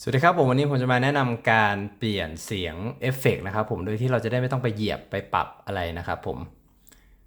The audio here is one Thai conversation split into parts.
สวัสดีครับผมวันนี้ผมจะมาแนะนำการเปลี่ยนเสียงเอฟเฟกต์นะครับผมโดยที่เราจะได้ไม่ต้องไปเหยียบไปปรับอะไรนะครับผม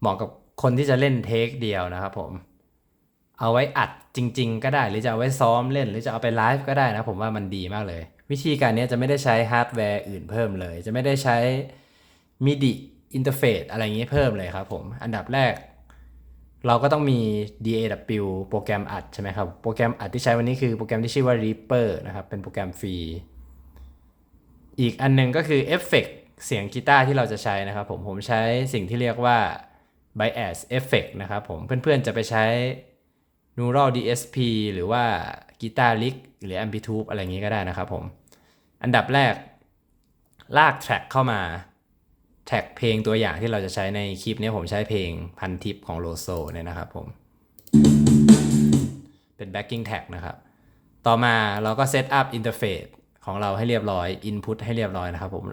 เหมาะกับคนที่จะเล่นเทคเดียวนะครับผมเอาไว้อัดจริง ๆ ก็ได้หรือจะเอาไว้ซ้อมเล่น หรือจะเอาไปไลฟ์ก็ได้นะผมว่ามันดีมากเลย วิธีการนี้จะไม่ได้ใช้ฮาร์ดแวร์อื่นเพิ่มเลย จะไม่ได้ใช้มิดิอินเทอร์เฟซอะไรอย่างนี้เพิ่มเลยครับผมอันดับแรก เราก็ต้องมี DAW โปรแกรมอัดใช่ไหมครับ โปรแกรมอัดที่ใช้วันนี้คือโปรแกรมที่ชื่อว่า Reaper นะครับ เป็นโปรแกรมฟรี อีกอันหนึงก็คือเอฟเฟกเสียงกีตาร์ที่เราจะใช้นะครับผม ผมใช้สิ่งที่เรียกว่า Bias Effect นะครับผม เพื่อนๆจะไปใช้ Neural DSP หรือว่า Guitar Lick หรือ Amplitude อะไรอย่างนี้ก็ได้นะครับผม อันดับแรกลากแทร็กเข้ามา แท็กเพลงตัวอย่างที่เราจะใช้ในคลิปนี้ผมใช้เพลงพันทิปของโลโซเนี่ยนะครับผม เป็น backing tag นะครับ ต่อมาเราก็ set up interface ของเราให้เรียบร้อย input ให้เรียบร้อยนะครับผม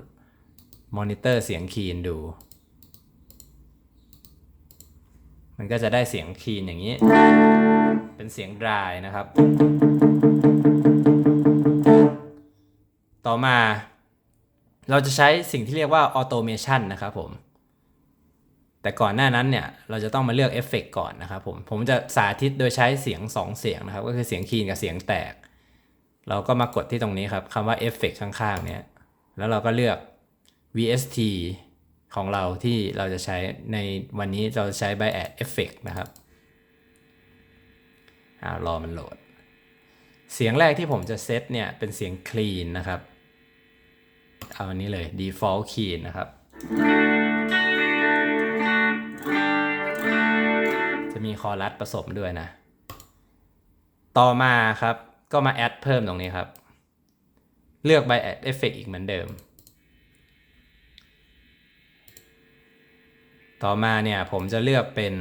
monitor เสียงคีนดู มันก็จะได้เสียงคีนอย่างนี้ เป็นเสียง dry นะครับ ต่อมา เราจะใช้สิ่งที่เรียกว่า automation นะครับผม แต่ก่อนหน้านั้นเนี่ย เราจะต้องมาเลือกเอฟเฟกก่อนนะครับผม ผมจะสาธิตโดยใช้เสียง 2 เสียงนะครับ ก็คือเสียงคีนกับเสียงแตก เราก็มากดที่ตรงนี้ครับคำว่าเอฟเฟกข้างๆ เนี่ย แล้วเราก็เลือก VST ของเราที่เราจะใช้ในวันนี้เราจะใช้ Bias Effect นะครับอ่ารอมันโหลด เสียงแรกที่ผมจะเซตเนี่ยเป็นเสียง clean นะครับ เอาอันนี้เลย default key นะครับ จะมีคอรัสผสมด้วยนะ ต่อมาครับก็มาแอดเพิ่มตรงนี้ครับ เลือก by add effect อีกเหมือนเดิม ต่อมาเนี่ยผมจะเลือกเป็น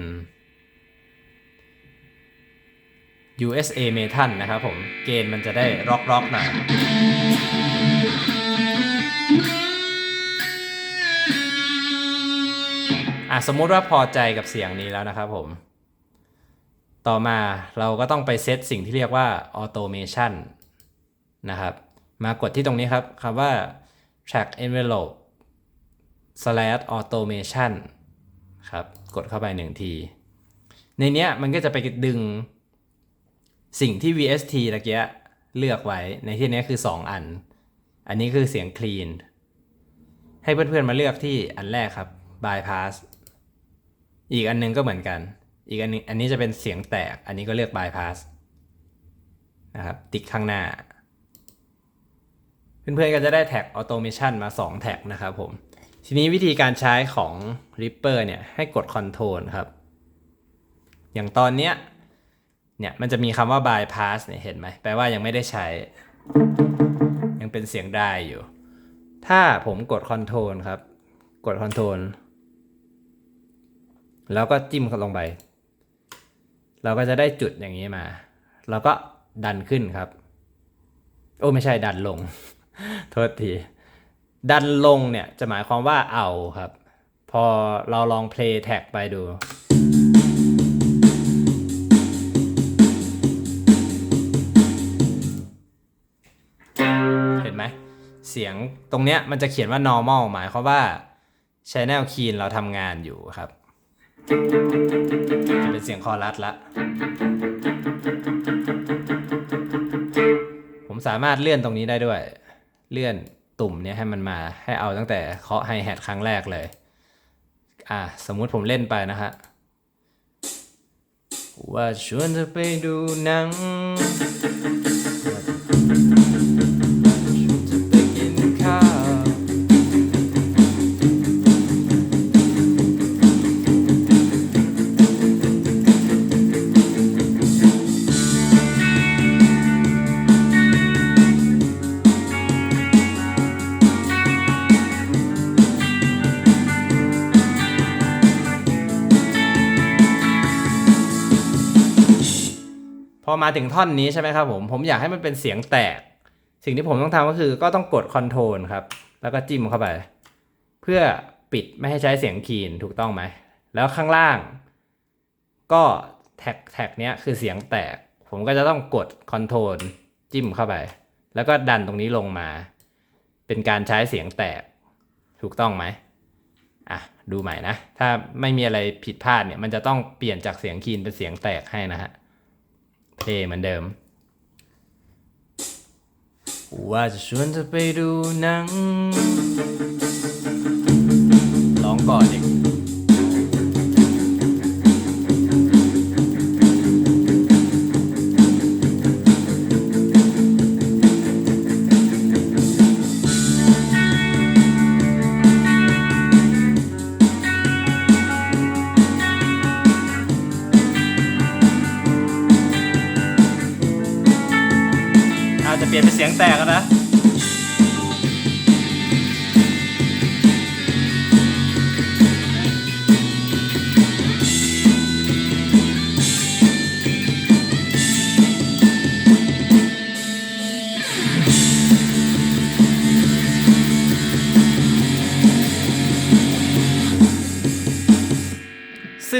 USA Metal นะครับผม เกณฑ์มันจะได้ร็อกๆหน่อย อะสมมุติว่าพอใจกับเสียงนี้แล้วนะครับผม ต่อมาเราก็ต้องไปเซตสิ่งที่เรียกว่า automation นะครับ มากดที่ตรงนี้ครับคำว่า track envelope slash automation ครับ กดเข้าไปหนึ่งที ในเนี้ยมันก็จะไปดึงสิ่งที่ VST ตะเกียเลือกไว้ ในที่นี้คือ 2 อัน อันนี้คือเสียง clean ให้เพื่อนๆมาเลือกที่อันแรกครับ bypass อีกอันหนึงก็เหมือนกัน อีกอันนึงอันนี้จะเป็นเสียงแตก อันนี้ก็เลือก bypass นะครับ ติ๊กข้างหน้า เพื่อนๆก็จะได้แท็ก automation มา 2 แท็กนะครับผม ทีนี้วิธีการใช้ของ Reaper เนี่ย ให้กด Control ครับ อย่างตอนเนี้ย เนี่ยมันจะมีคำว่า bypass เนี่ยเห็นไหม แปลว่ายังไม่ได้ใช้ ยังเป็นเสียงได้อยู่ ถ้าผมกด Control ครับ กด Control แล้วก็จิ้มเข้าลงไป เราก็จะได้จุดอย่างนี้มาเราก็ดันขึ้นครับ โอ้ไม่ใช่ดันลง โทษที ดันลงเนี่ยจะหมายความว่าเอาครับ พอเราลอง play tag ไปดูเห็นไหมเสียงตรงเนี้ยมันจะเขียนว่า normal หมายความว่า channel key เราทำงานอยู่ครับ จะเป็นเสียงคอรัสละ ผมสามารถเลื่อนตรงนี้ได้ด้วย เลื่อนตุ่มเนี้ยให้มันมาให้เอาตั้งแต่เคาะไฮแฮทครั้งแรกเลย อะสมมุติผมเล่นไปนะฮะว่าชวนเธอไปดูหนัง อมาถึงท่อนนี้ใช่ไหมครับผมผมอยากให้มันเป็นเสียงแตก สิ่งที่ผมต้องทำก็คือก็ต้องกด Ctrl ครับ แล้วก็จิ้มเข้าไป เพื่อปิดไม่ให้ใช้เสียงคีนถูกต้องไหม แล้วข้างล่าง ก็แท็กแท็กเนี้ยคือเสียงแตก ผมก็จะต้องกด Ctrl จิ้มเข้าไป แล้วก็ดันตรงนี้ลงมา เป็นการใช้เสียงแตก ถูกต้องไหมอะดูใหม่นะ ถ้าไม่มีอะไรผิดพลาดเนี่ย มันจะต้องเปลี่ยนจากเสียงคีนเป็นเสียงแตกให้นะฮะ เพลงเหมือนเดิม ว่าจะชวนเธอไปดูหนัง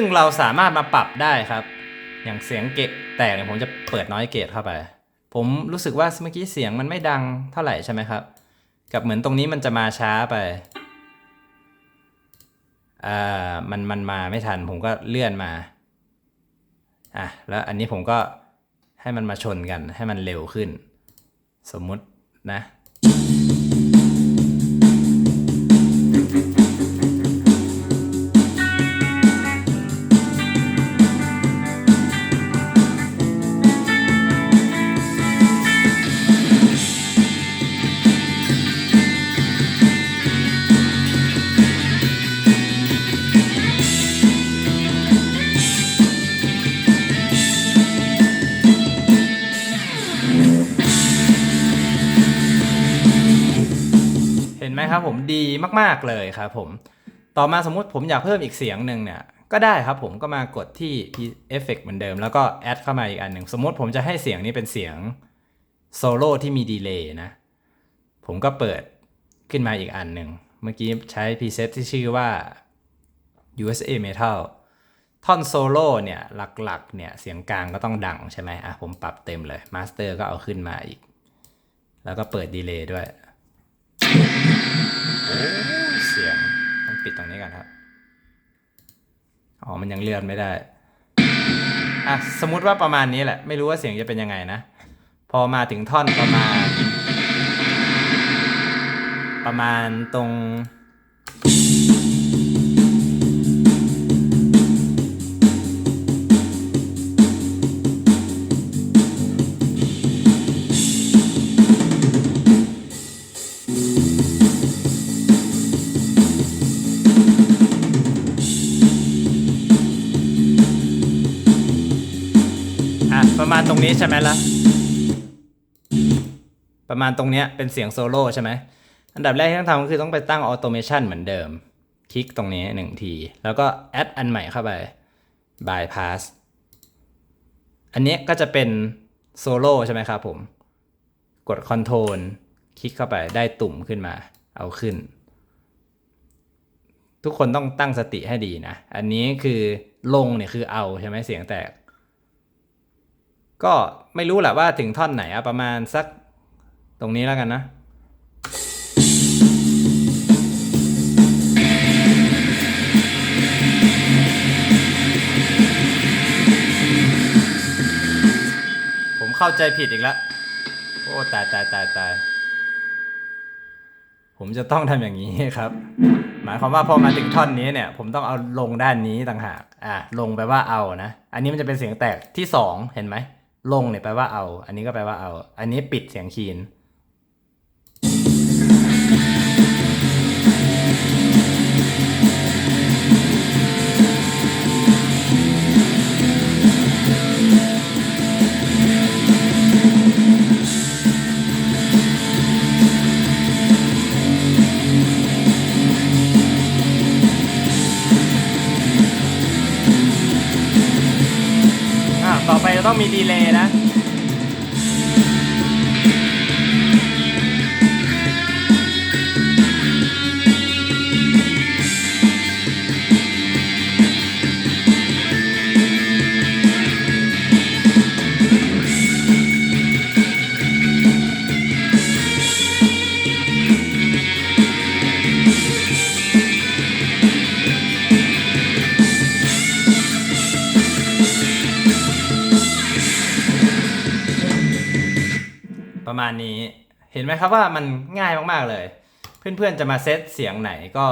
ซึ่งเราสามารถมาปรับได้ครับ อย่างเสียงเกตแตกเนี่ยผมจะเปิดน้อยเกตเข้าไป ผมรู้สึกว่าเมื่อกี้เสียงมันไม่ดังเท่าไหร่ใช่ไหมครับ กับเหมือนตรงนี้มันจะมาช้าไปอ่ามันมันมาไม่ทันผมก็เลื่อนมาอะแล้วอันนี้ผมก็ให้มันมาชนกันให้มันเร็วขึ้น สมมุตินะ นไหมครับผมดีมากๆเลยครับผมต่อมาสมมุติผมอยากเพิ่มอีกเสียงหนึ่งเนี่ยก็ได้ครับผมก็มากดที่ Effect เหมือนเดิม แล้วก็แอดเข้ามาอีกอันหนึ่งสมมติผมจะให้เสียงนี้เป็นเสียงโซโล่ที่มีดีเลย์นะ ผมก็เปิดขึ้นมาอีกอันหนึ่ง เมื่อกี้ใช้ preset ที่ชื่อว่า USA Metal ท่อนโซโล่เนี่ยหลักๆเนี่ยเสียงกลางก็ต้องดังใช่ไหมอะผมปรับเต็มเลยมาสเตอร์ก็เอาขึ้นมาอีก แล้วก็เปิดดีเลย์ด้วย โอ้เสียงต้องปิดตรงนี้ก่อนครับ อ๋อ มันยังเลื่อนไม่ได้ อะ สมมติว่าประมาณนี้แหละ ไม่รู้ว่าเสียงจะเป็นยังไงนะ พอมาถึงท่อนประมาณ ประมาณตรง ตรงนี้ใช่ไหมล่ะ ประมาณตรงเนี้ยเป็นเสียงโซโล่ใช่ไหม อันดับแรกที่ต้องทำก็คือต้องไปตั้งออโตเมชันเหมือนเดิม คลิกตรงนี้หนึ่งที แล้วก็แอดอันใหม่เข้าไป bypass อันนี้ก็จะเป็นโซโล่ใช่ไหมครับผม กด Ctrl คลิกเข้าไปได้ตุ่มขึ้นมา เอาขึ้น ทุกคนต้องตั้งสติให้ดีนะ อันนี้คือลงเนี่ยคือเอาใช่ไหมเสียงแตก ก็ไม่รู้แหละว่าถึงท่อนไหนอะประมาณสักตรงนี้แล้วกันนะ ผมเข้าใจผิดอีกแล้วโอ้ตายตายตายตายผมจะต้องทำอย่างนี้ครับ หมายความว่าพอมาถึงท่อนนี้เนี่ย ผมต้องเอาลงด้านนี้ต่างหาก อะลงแปว่าเอานะ อันนี้มันจะเป็นเสียงแตกที่สองเห็นไหม ลงเนี่ยแปลว่าเอา อันนี้ก็แปลว่าเอา อันนี้ปิดเสียงคีน มีดีเลย์นะ ประมาณนี้ เห็นไหมครับว่ามันง่ายมากๆเลย เพื่อนๆจะมาเซตเสียงไหนก็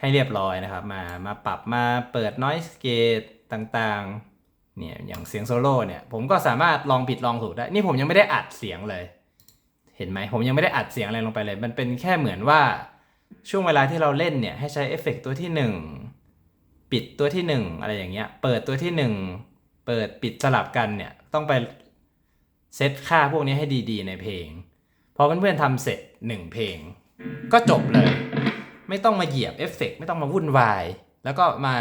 ให้เรียบร้อยนะครับ มามาปรับมาเปิด noise gate ต่างๆเนี่ยอย่างเสียงโซโล่เนี่ยผมก็สามารถลองผิดลองถูกได้ นี่ผมยังไม่ได้อัดเสียงเลย เห็นไหมผมยังไม่ได้อัดเสียงอะไรลงไปเลย มันเป็นแค่เหมือนว่าช่วงเวลาที่เราเล่นเนี่ยให้ใช้เอฟเฟกต์ตัวที่หนึ่งปิดตัวที่หนึ่งอะไรอย่างเงี้ย เปิดตัวที่หนึ่งเปิดปิดสลับกันเนี่ยต้องไป เซตค่าพวกนี้ให้ดีๆในเพลง พอเพื่อนๆทำเสร็จหนึ่งเพลง ก็จบเลย ไม่ต้องมาเหยียบเอฟเฟกต์ไม่ต้องมาวุ่นวาย แล้วก็มา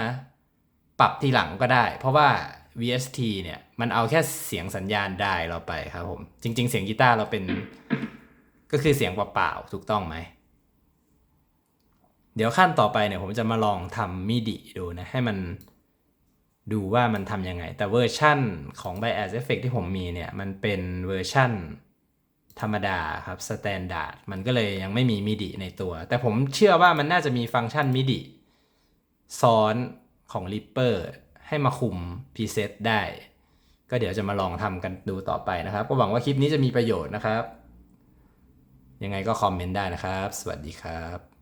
ปรับทีหลังก็ได้ เพราะว่า VST เนี่ย มันเอาแค่เสียงสัญญาณได้เราไปครับผม จริง ๆ เสียงกีตาร์เราเป็น ก็คือเสียงเปล่าๆถูกต้องไหม เดี๋ยวขั้นต่อไปเนี่ยผมจะมาลองทำมิดิดูนะ ให้มัน ดูว่ามันทำยังไง แต่เวอร์ชั่นของ Bias Effect ที่ผมมีเนี่ย มันเป็นเวอร์ชั่นธรรมดาครับสแตนดาร์ดมันก็เลยยังไม่มีมิดิในตัว แต่ผมเชื่อว่ามันน่าจะมีฟังก์ชันมิดิซ้อนของ Reaper ให้มาคุม preset ได้ ก็เดี๋ยวจะมาลองทำกันดูต่อไปนะครับ ก็หวังว่าคลิปนี้จะมีประโยชน์นะครับ ยังไงก็คอมเมนต์ได้นะครับ สวัสดีครับ